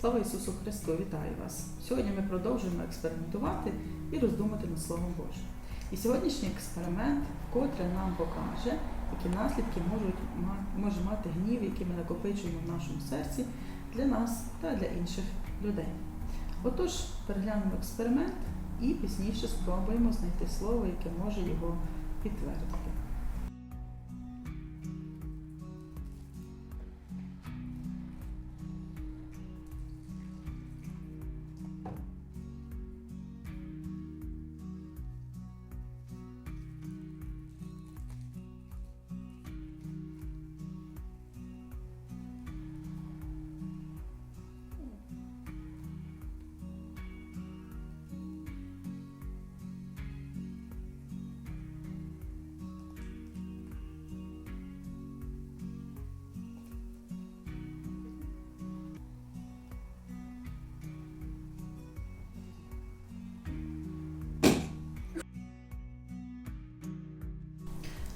Слава Ісусу Христу! Вітаю вас! Сьогодні ми продовжуємо експериментувати і роздумати над Словом Божим. І сьогоднішній експеримент вкотре нам покаже, які наслідки можуть, може мати гнів, який ми накопичуємо в нашому серці для нас та для інших людей. Отож, переглянемо експеримент і пізніше спробуємо знайти слово, яке може його підтвердити.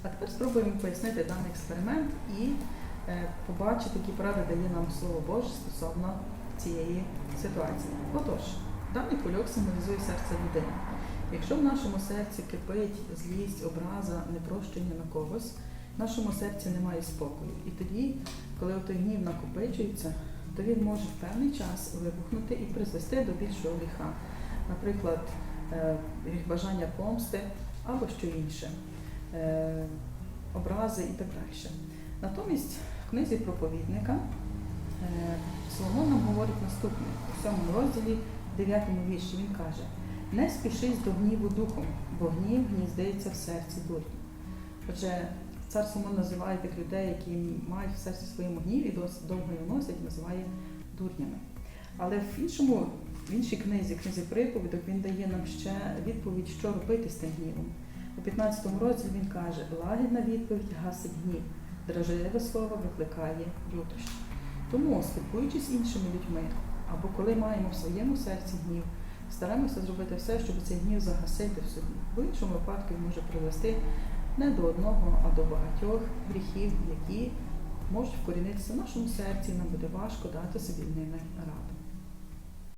А тепер спробуємо пояснити даний експеримент і е, побачити, які поради дає нам Слово Боже стосовно цієї ситуації. Отож, даний кульок символізує серце людини. Якщо в нашому серці кипить злість, образа, непрощення на когось, в нашому серці немає спокою. І тоді, коли той гнів накопичується, то він може в певний час вибухнути і призвести до більшого гріха. Наприклад, е, бажання помсти або що інше образи і так далі. Натомість в книзі проповідника е, Соломон нам говорить наступне у сьомому розділі, 9 вірші. Він каже: не спішись до гніву духом, бо гнів гніздиться в серці дурні. Отже, цар Соломон називає тих людей, які мають в серці своєму гнів і досить довго його носять, називає дурнями. Але в іншому, в іншій книзі, книзі приповідок, він дає нам ще відповідь, що робити з тим гнівом. У 15 розділі він каже, лагідна відповідь гасить гнів, дражливе слово викликає лютощі. Тому, спілкуючись іншими людьми, або коли маємо в своєму серці гнів, стараємося зробити все, щоб цей гнів загасити в собі. В іншому випадку він може привести не до одного, а до багатьох гріхів, які можуть вкорінитися в нашому серці, і нам буде важко дати собі ними раду.